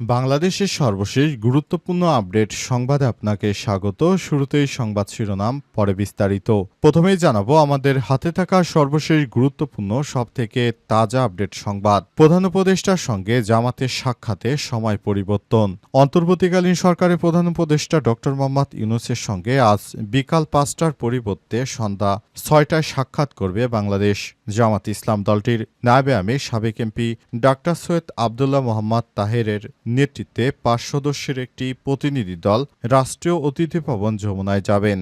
বাংলাদেশের সর্বশেষ গুরুত্বপূর্ণ আপডেট সংবাদে আপনাকে স্বাগত। শুরুতেই সংবাদ শিরোনাম, পরে বিস্তারিত। প্রথমেই জানাব, আমাদের হাতে থাকা সর্বশেষ গুরুত্বপূর্ণ, সবথেকে তাজা আপডেট সংবাদ। প্রধান উপদেষ্টার সঙ্গে জামাতের সাক্ষাতে সময় পরিবর্তন। অন্তর্বর্তীকালীন সরকারের প্রধান উপদেষ্টা ডক্টর মোহাম্মদ ইউনুসের সঙ্গে আজ বিকাল পাঁচটার পরিবর্তে সন্ধ্যা ছয়টায় সাক্ষাৎ করবে বাংলাদেশ। জামাত ইসলাম দলটির নায়বে আমির সাবেক এমপি ডাক্তার সৈয়দ আবদুল্লাহ মোহাম্মদ তাহেরের নেতৃত্বে পাঁচ সদস্যের একটি প্রতিনিধি দল রাষ্ট্রীয় অতিথি ভবন যমুনায় যাবেন।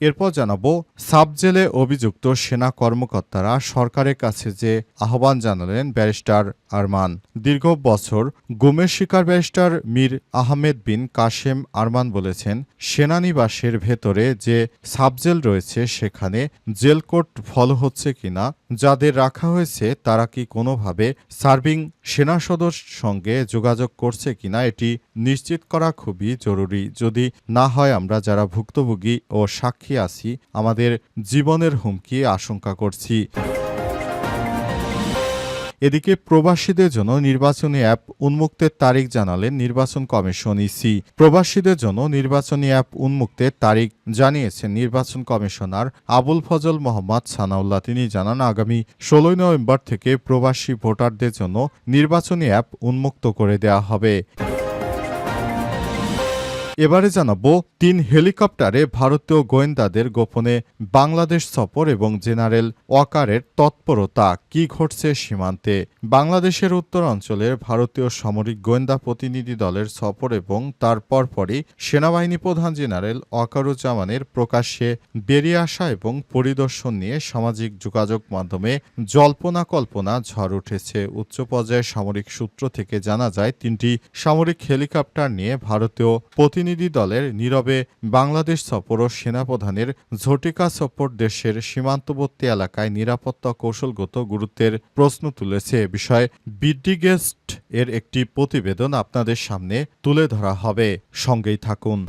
এরপর জানাব, সাব জেলে অভিযুক্ত সেনা কর্মকর্তারা সরকারের কাছে যে আহ্বান জানালেন ব্যারিস্টার আরমান। দীর্ঘ বছর গুমের শিকার ব্যারিস্টার মীর আহমেদ বিন কাশেম আরমান বলেছেন, সেনানিবাসের ভেতরে যে সাবজেল রয়েছে সেখানে জেল কোর্ট ফলো হচ্ছে কিনা, যাদের রাখা হয়েছে তারা কি কোনোভাবে সার্ভিং সেনা সদস্য সঙ্গে যোগাযোগ করছে কিনা এটি নিশ্চিত করা খুবই জরুরি। যদি না হয় আমরা যারা ভুক্তভোগী ও সাক্ষী আছি, আমাদের জীবনের হুমকি আশঙ্কা করছি। এদিকে প্রবাসীদের জন্য নির্বাচনী অ্যাপ উন্মুক্তের তারিখ জানালেন নির্বাচন কমিশন ইসি। প্রবাসীদের জন্য নির্বাচনী অ্যাপ উন্মুক্তের তারিখ জানিয়েছেন নির্বাচন কমিশনার আবুল ফজল মোহাম্মদ সানাউল্লাহ। তিনি জানান, আগামী ষোলোই নভেম্বর থেকে প্রবাসী ভোটারদের জন্য নির্বাচনী অ্যাপ উন্মুক্ত করে দেওয়া হবে। এবারে জানাব তিন হেলিকপ্টারে ভারতীয় গোয়েন্দাদের গোপনে বাংলাদেশ সফর এবং জেনারেল ওয়াকারের তৎপরতা কি ঘটছে সীমান্তে। বাংলাদেশের উত্তর অঞ্চলের ভারতীয় সামরিক গোয়েন্দা প্রতিনিধি দলের সফর এবং তার পরপরই সেনাবাহিনী প্রধান জেনারেল ওয়াকারুজ্জামানের প্রকাশ্যে বেরিয়ে আসা এবং পরিদর্শন নিয়ে সামাজিক যোগাযোগ মাধ্যমে জল্পনা কল্পনা ঝড় উঠেছে। উচ্চ পর্যায়ের সামরিক সূত্র থেকে জানা যায়, তিনটি সামরিক হেলিকপ্টার নিয়ে ভারতীয় প্রতিনিধি দলের নীরবে বাংলাদেশ সফর ও সেনাপ্রধানের ঝটিকা সফর দেশের সীমান্তবর্তী এলাকায় নিরাপত্তা কৌশলগত গুরুত্বের প্রশ্ন তুলেছে এ বিষয়ে বিডিগেস্ট এর একটি প্রতিবেদন আপনাদের সামনে তুলে ধরা হবে। সঙ্গেই থাকুন।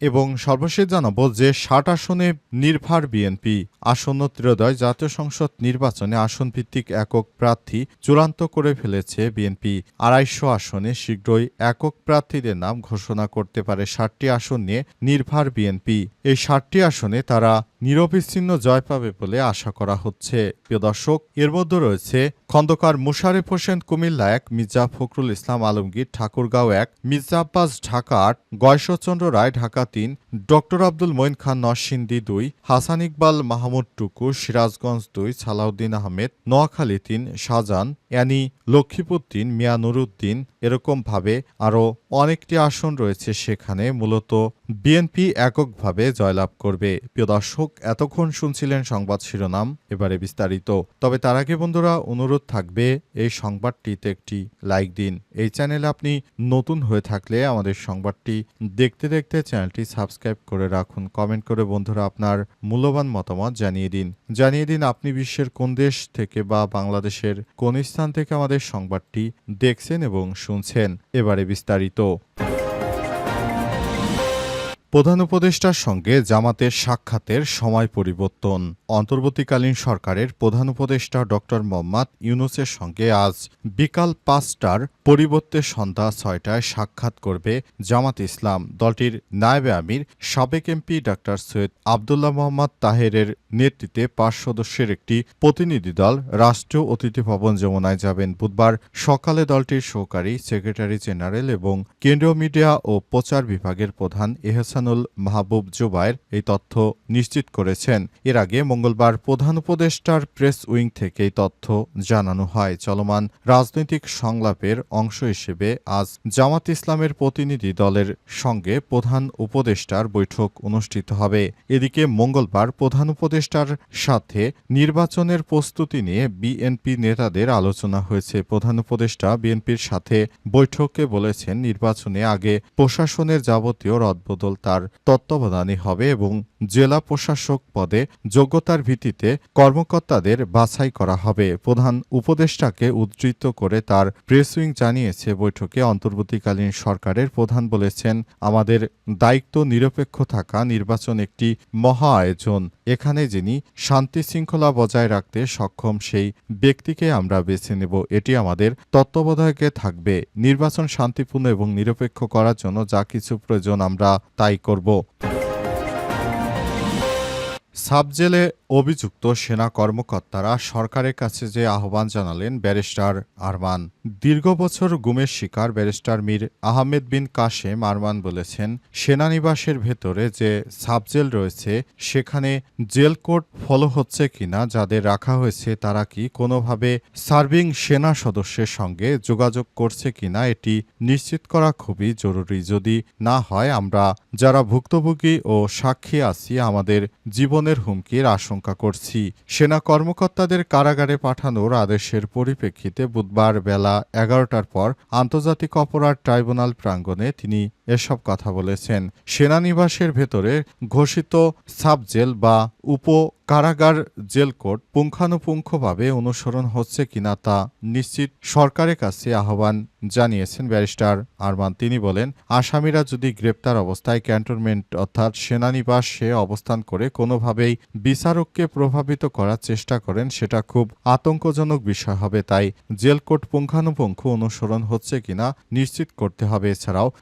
এবং সর্বশেষ জানাব যে ষাট আসনে নির্ভার বিএনপি, আসন্ন ত্রয়োদয় জাতীয় সংসদ নির্বাচনে আসন ভিত্তিক একক প্রার্থী চূড়ান্ত করে ফেলেছে বিএনপি। আড়াইশো আসনে শীঘ্রই একক প্রার্থীদের নাম ঘোষণা করতে পারে ষাটটি আসন নিয়ে নির্ভার বিএনপি। এই ষাটটি আসনে তারা নিরবিচ্ছিন্ন জয় পাবে বলে আশা করা হচ্ছে। প্রিয় দর্শক, এর মধ্যে রয়েছে খন্দকার মুশারেফ হোসেন কুমিল্লা এক, মির্জা ফখরুল ইসলাম আলমগীর ঠাকুরগাঁও এক, মির্জা আব্বাস ঢাকা আট, গয়েশ্বরচন্দ্র রায় ঢাকা তিন ডক্টর আব্দুল মঈন খান নরসিন্দি দুই, হাসান ইকবাল মাহমুদ টুকু, সিরাজগঞ্জ দুই, সালাউদ্দিন আহমেদ, নোয়াখালী তিন, শাহজাহান অ্যানি লক্ষ্মীপুর তিন, মিয়া নুরুদ্দিন, এরকমভাবে আরও অনেকটি আসন রয়েছে সেখানে, মূলত বিএনপি এককভাবে জয়লাভ করবে। প্রিয় দর্শক, এতক্ষণ শুনছিলেন সংবাদ শিরোনাম, এবারে বিস্তারিত। তবে তার আগে বন্ধুরা, অনুরোধ থাকবে, এই সংবাদটিতে একটি লাইক দিন। এই চ্যানেলে আপনি নতুন হয়ে থাকলে আমাদের সংবাদটি দেখতে দেখতে চ্যানেলটি সাবস্ক্রাইব করে রাখুন। কমেন্ট করে বন্ধুরা আপনার মূল্যবান মতামত জানিয়ে দিন। জানিয়ে দিন আপনি বিশ্বের কোন দেশ থেকে বা বাংলাদেশের কোন স্থান থেকে আমাদের সংবাদটি দেখছেন এবং শুনছেন। এবারে বিস্তারিত। 또 প্রধান উপদেষ্টার সঙ্গে জামাতের সাক্ষাতের সময় পরিবর্তন। অন্তর্বর্তীকালীন সরকারের প্রধান উপদেষ্টা ডক্টর মোহাম্মদ ইউনুসের সঙ্গে আজ বিকাল পাঁচটার পরিবর্তে সন্ধ্যা ছয়টায় সাক্ষাৎ করবে জামাত ইসলাম। দলটির নায়েবে আমির, সাবেক এমপি ডাক্তার সৈয়দ আবদুল্লাহ মোহাম্মদ তাহেরের নেতৃত্বে পাঁচ সদস্যের একটি প্রতিনিধি দল রাষ্ট্রীয় অতিথি ভবন যমুনায় যাবেন। বুধবার সকালে দলটির সহকারী সেক্রেটারি জেনারেল এবং কেন্দ্রীয় মিডিয়া ও প্রচার বিভাগের প্রধান এহসানুল মাহবুব জুবায়ের এই তথ্য নিশ্চিত করেছেন। এর আগে মঙ্গলবার প্রধান উপদেষ্টার প্রেস উইং থেকে এই তথ্য জানানো হয়। চলমান রাজনৈতিক সংলাপের অংশ হিসেবে আজ জামাত ইসলামের প্রতিনিধি দলের সঙ্গে প্রধান উপদেষ্টার বৈঠক অনুষ্ঠিত হবে। এদিকে মঙ্গলবার প্রধান উপদেষ্টার সাথে নির্বাচনের প্রস্তুতি নিয়ে বিএনপি নেতাদের আলোচনা হয়েছে। প্রধান উপদেষ্টা বিএনপির সাথে বৈঠকে বলেছেন, নির্বাচনে আগে প্রশাসনের যাবতীয় রদবদল তার তত্ত্বাবধানে হবে এবং জেলা প্রশাসক পদে যোগ্যতার ভিত্তিতে কর্মকর্তাদের বাছাই করা হবে। প্রধান উপদেষ্টাকে উদ্ধৃত করে তার প্রেস উইং জানিয়েছে বৈঠকে অন্তর্বর্তীকালীন সরকারের প্রধান বলেছেন, আমাদের দায়িত্ব নিরপেক্ষ থাকা, নির্বাচন একটি মহা আয়োজন। এখানে যিনি শান্তি শৃঙ্খলা বজায় রাখতে সক্ষম, সেই ব্যক্তিকে আমরা বেছে নেব। এটি আমাদের তত্ত্বাবধায়কে থাকবে। নির্বাচন শান্তিপূর্ণ এবং নিরপেক্ষ করার জন্য যা কিছু প্রয়োজন আমরা তাই করব। সাবজেলে অভিযুক্ত সেনা কর্মকর্তারা সরকারের কাছে যে আহ্বান জানালেন ব্যারিস্টার আরমান। দীর্ঘ বছর গুমের শিকার ব্যারিস্টার মীর আহমেদ বিন কাশেম আরমান বলেছেন, সেনানিবাসের ভেতরে যে সাবজেল রয়েছে, সেখানে জেল কোড ফলো হচ্ছে কিনা, যাদের রাখা হয়েছে তারা কি কোনোভাবে সার্ভিং সেনা সদস্যের সঙ্গে যোগাযোগ করছে কিনা, এটি নিশ্চিত করা খুবই জরুরি। যদি না হয়, আমরা যারা ভুক্তভোগী ও সাক্ষী আছি, আমাদের জীবনের হুমকির আশঙ্কা করছি। সেনা কর্মকর্তাদের কারাগারে পাঠানোর আদেশের পরিপ্রেক্ষিতে বুধবার বেলা এগারোটার পর আন্তর্জাতিক অপরাধ ট্রাইব্যুনাল প্রাঙ্গণে তিনি এসব কথা বলেছেন। সেনানিবাসের ভেতরে ঘোষিত সাবজেল বা উপ কারাগার জেল কোড পুঙ্খানুপুঙ্খভাবে অনুসরণ হচ্ছে কিনা তা নিশ্চিত সরকারের কাছে আহ্বান জানিয়েছেন ব্যারিস্টার আরমান। তিনি বলেন, আসামিরা যদি গ্রেপ্তার অবস্থায় ক্যান্টনমেন্ট অর্থাৎ সেনানিবাসে অবস্থান করে কোনোভাবেই বিচারককে প্রভাবিত করার চেষ্টা করেন, সেটা খুব আতঙ্কজনক বিষয় হবে। তাই জেল কোড পুঙ্খানুপুঙ্খ অনুসরণ হচ্ছে কিনা নিশ্চিত করতে হবে। এছাড়াও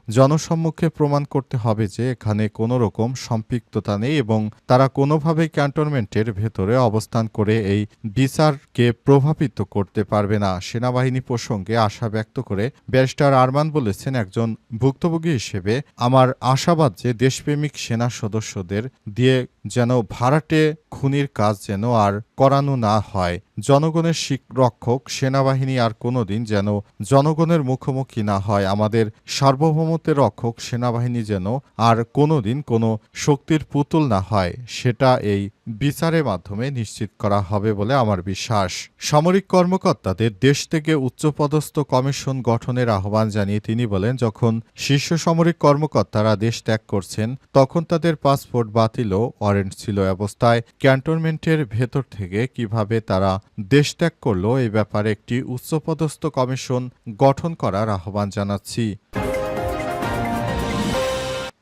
জনসম্মুখে প্রমাণ করতে হবে যে এখানে কোনো রকম সম্পৃক্ততা নেই এবং তারা কোনোভাবেই ক্যান্টনমেন্টের ভেতরে অবস্থান করে এই বিচারকে প্রভাবিত করতে পারবে না। সেনাবাহিনী প্রসঙ্গে আশা ব্যক্ত করে ব্যারিস্টার আরমান বলেছেন, একজন ভুক্তভোগী হিসেবে আমার আশাবাদ যে দেশপ্রেমিক সেনা সদস্যদের দিয়ে যেন ভাড়াটে খুনির কাজ যেন আর করানো না হয়। জনগণের রক্ষক, সেনাবাহিনী আর কোনোদিন যেন জনগণের মুখোমুখি না হয়। আমাদের সার্বভৌমত্বের রক্ষক, সেনাবাহিনী যেন আর কোনোদিন কোনো শক্তির পুতুল না হয়। সেটা এই বিচারের মাধ্যমে নিশ্চিত করা হবে বলে আমার বিশ্বাস। সামরিক কর্মকর্তাদের দেশ থেকে উচ্চপদস্থ কমিশন গঠনের আহ্বান জানিয়ে তিনি বলেন, যখন শীর্ষ সামরিক কর্মকর্তারা দেশ ত্যাগ করছেন, তখন তাদের পাসপোর্ট বাতিল ও ওয়ারেন্ট ছিল অবস্থায়। ক্যান্টনমেন্টের ভেতর থেকে কীভাবে তারা দেশ ত্যাগ করল এই ব্যাপারে একটি উচ্চপদস্থ কমিশন গঠন করার আহ্বান জানাচ্ছি।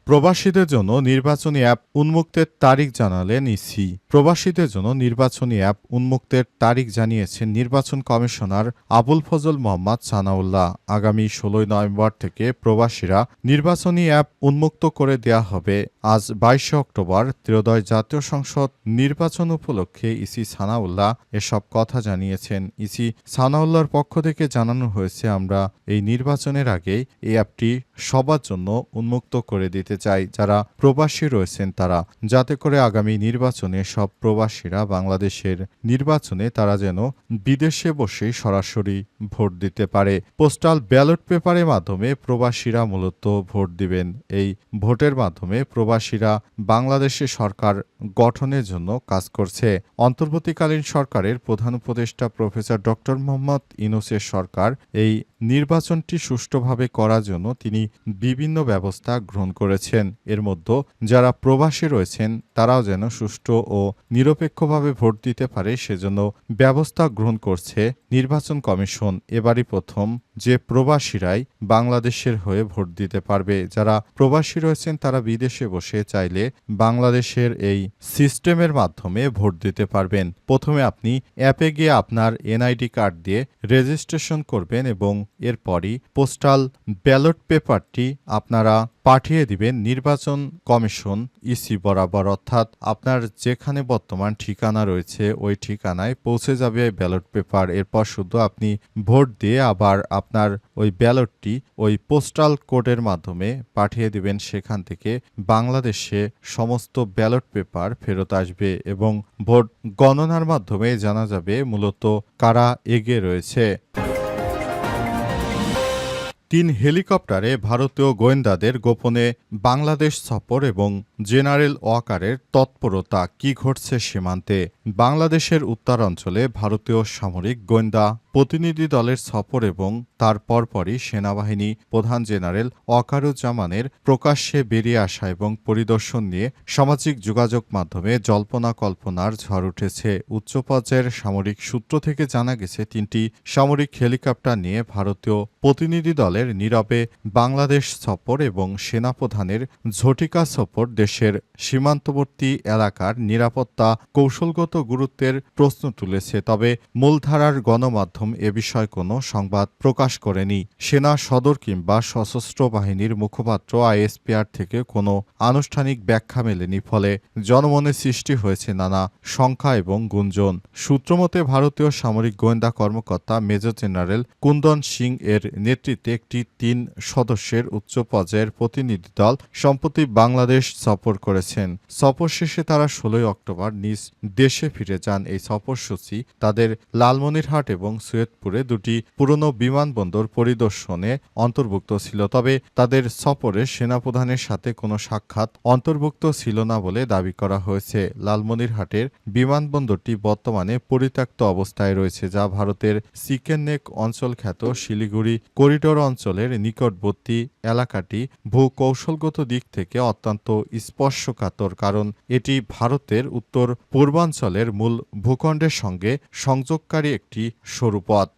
প্রবাসীদের জন্য নির্বাচনী অ্যাপ উন্মুক্তের তারিখ জানালেন ইসি। প্রবাসীদের জন্য নির্বাচনী অ্যাপ উন্মুক্তের তারিখ জানিয়েছেন নির্বাচন কমিশনার আবুল ফজল মোহাম্মদ সানাউল্লাহ। আগামী ষোলোই নভেম্বর থেকে প্রবাসীরা নির্বাচনী অ্যাপ উন্মুক্ত করে দেয়া হবে। আজ বাইশে অক্টোবর, ত্রয়োদশ জাতীয় সংসদ নির্বাচন উপলক্ষে ইসি সানাউল্লাহ এসব কথা জানিয়েছেন। ইসি সানাউল্লাহর পক্ষ থেকে জানানো হয়েছে, আমরা এই নির্বাচনের আগে এই অ্যাপটি সবার জন্য উন্মুক্ত করে দিতে চাই, যারা প্রবাসী রয়েছেন তারা, যাতে করে আগামী নির্বাচনে সব প্রবাসীরা বাংলাদেশের নির্বাচনে তারা যেন বিদেশে বসে সরাসরি ভোট দিতে পারে। পোস্টাল ব্যালট পেপারের মাধ্যমে প্রবাসীরা মূলত ভোট দিবেন। এই ভোটের মাধ্যমে প্রবাসীরা বাংলাদেশে সরকার গঠনের জন্য কাজ করছে। অন্তর্বর্তীকালীন সরকারের প্রধান উপদেষ্টা প্রফেসর ডক্টর মোহাম্মদ ইনুসের সরকার এই নির্বাচনটি সুষ্ঠুভাবে করার জন্য তিনি বিভিন্ন ব্যবস্থা গ্রহণ করেছেন। এর মধ্যে যারা প্রবাসী রয়েছেন, তারাও যেন সুষ্ঠু ও নিরপেক্ষভাবে ভোট দিতে পারে, সেজন্য ব্যবস্থা গ্রহণ করছে নির্বাচন কমিশন। এবারই প্রথম যে প্রবাসীরাই বাংলাদেশের হয়ে ভোট দিতে পারবে। যারা প্রবাসী রয়েছেন, তারা বিদেশে বসে চাইলে বাংলাদেশের এই সিস্টেমের মাধ্যমে ভোট দিতে পারবেন। প্রথমে আপনি অ্যাপে গিয়ে আপনার এনআইডি কার্ড দিয়ে রেজিস্ট্রেশন করবেন এবং এরপরই পোস্টাল ব্যালট পেপারটি আপনারা পাঠিয়ে দিবেন নির্বাচন কমিশন ইসি বরাবর। অর্থাৎ আপনার যেখানে বর্তমান ঠিকানা রয়েছে, ওই ঠিকানায় পৌঁছে যাবে ব্যালট পেপার। এরপর শুধু আপনি ভোট দিয়ে আবার আপনার ওই ব্যালটটি ওই পোস্টাল কোডের মাধ্যমে পাঠিয়ে দিবেন। সেখান থেকে বাংলাদেশে সমস্ত ব্যালট পেপার ফেরত আসবে এবং ভোট গণনার মাধ্যমে জানা যাবে মূলত কারা এগিয়ে রয়েছে। তিন হেলিকপ্টারে ভারতীয় গোয়েন্দাদের গোপনে বাংলাদেশ সফর এবং জেনারেল ওয়াকারের তৎপরতা কি ঘটছে সীমান্তে? বাংলাদেশের উত্তরাঞ্চলে ভারতীয় সামরিক গোয়েন্দা প্রতিনিধি দলের সফর এবং তার পরপরই সেনাবাহিনী প্রধান জেনারেল ওয়াকারুজ্জামানের প্রকাশ্যে বেরিয়ে আসা এবং পরিদর্শন নিয়ে সামাজিক যোগাযোগ মাধ্যমে জল্পনা কল্পনার ঝড় উঠেছে। উচ্চ পর্যায়ের সামরিক সূত্র থেকে জানা গেছে, তিনটি সামরিক হেলিকপ্টার নিয়ে ভারতীয় প্রতিনিধি দলের নীরবে বাংলাদেশ সফর এবং সেনাপ্রধানের ঝটিকা সফর দেশের সীমান্তবর্তী এলাকার নিরাপত্তা কৌশলগত গুরুত্বের প্রশ্ন তুলেছে, তবে মূলধারার গণমাধ্যম এ বিষয়ে কোনো সংবাদ প্রকাশ করেনি। সেনা সদর কিংবা সশস্ত্র বাহিনীর মুখপাত্র আইএসপিআর থেকে কোনো আনুষ্ঠানিক ব্যাখ্যা মেলেনি, ফলে জনমনে সৃষ্টি হয়েছে নানা শঙ্কা এবং গুঞ্জন। সূত্রমতে, ভারতীয় সামরিক গোয়েন্দা কর্মকর্তা মেজর জেনারেল কুন্দন সিং এর নেতৃত্বে একটি তিন সদস্যের উচ্চ পর্যায়ের প্রতিনিধি দল সম্প্রতি বাংলাদেশ সফর করেছেন। সফর শেষে তারা ষোলোই অক্টোবর নিজ দেশে ফিরে যান এই সফরসূচি তাদের লালমনিরহাট এবং সৈয়দপুরে দুটি পুরনো বিমানবন্দর পরিদর্শনে অন্তর্ভুক্ত ছিল। তবে তাদের সফরে সেনাপ্রধানের সাথে কোনো সাক্ষাৎ অন্তর্ভুক্ত ছিল না বলে দাবি করা হয়েছে। লালমনিরহাটের বিমানবন্দরটি বর্তমানে পরিত্যক্ত অবস্থায় রয়েছে, যা ভারতের চিকেন অঞ্চল খ্যাত শিলিগুড়ি করিডোর অঞ্চলের নিকটবর্তী এলাকাটি ভূকৌশলগত দিক থেকে অত্যন্ত স্পর্শকাতর, কারণ এটি ভারতের উত্তর পূর্বাঞ্চলের মূল ভূখণ্ডের সঙ্গে সংযোগকারী একটি সরু পথ।